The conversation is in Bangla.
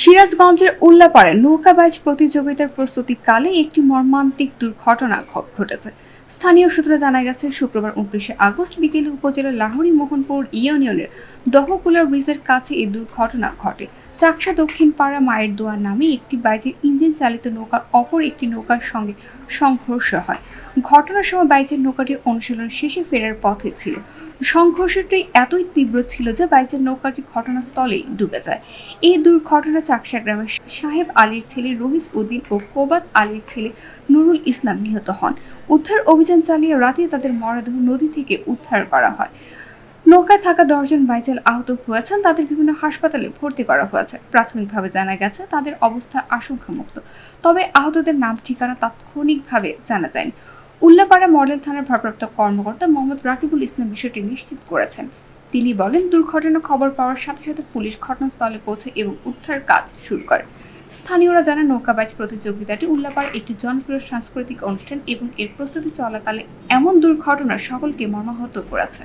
সিরাজগঞ্জের উল্লাপাড়ে নৌকাবাজ প্রতিযোগিতার প্রস্তুতিকালে একটি মর্মান্তিক দুর্ঘটনা ঘটেছে। স্থানীয় সূত্রে জানা গেছে, শুক্রবার উনত্রিশে আগস্ট বিকেলে উপজেলার লাহোরি মোহনপুর ইউনিয়নের দহকুলা ব্রিজের কাছে এই দুর্ঘটনা ঘটে। চাকসা দক্ষিণ পাড়া মায়ের দোয়ার নামে একটি বাইচের ইঞ্জিন চালিত নৌকার অপর একটি নৌকার সঙ্গে সংঘর্ষ হয়। ঘটনার সময় বাইচের নৌকাটি অনুশীলন শেষে ফেরার পথে ছিল। সংঘর্ষটি এতই তীব্র ছিল যে বাইচের নৌকাটি ঘটনাস্থলেই ডুবে যায়। এই দুর্ঘটনা চাকসা গ্রামের সাহেব আলীর ছেলে রহিস উদ্দিন ও কোবাত আলীর ছেলে নুরুল ইসলাম নিহত হন। উদ্ধার অভিযান চালিয়ে রাতে তাদের মরদেহ নদী থেকে উদ্ধার করা হয়। নৌকায় থাকা দশজন বাইচাল আহত হয়েছেন। তাদের বিভিন্ন হাসপাতালে ভর্তি করা হয়েছে। প্রাথমিকভাবে জানা গেছে, তাদের অবস্থা আশঙ্কামুক্ত। তবে আহতদের নাম, ঠিকানা তাৎক্ষণিকভাবে জানা যায়নি। উল্লাপাড়া মডেল থানার ভারপ্রাপ্ত কর্মকর্তা মোহাম্মদ রাকিবুল ইসলাম বিষয়টি নিশ্চিত করেছেন। তিনি বলেন, দুর্ঘটনা খবর পাওয়ার সাথে সাথে পুলিশ ঘটনাস্থলে পৌঁছে এবং উদ্ধার কাজ শুরু করে। স্থানীয়রা জানান নৌকাবাজ প্রতিযোগিতাটি উল্লাপাড় একটি জনপ্রিয় সাংস্কৃতিক অনুষ্ঠান এবং এর প্রস্তুতি চলাকালে এমন দুর্ঘটনা সকলকে মর্মাহত করেছে।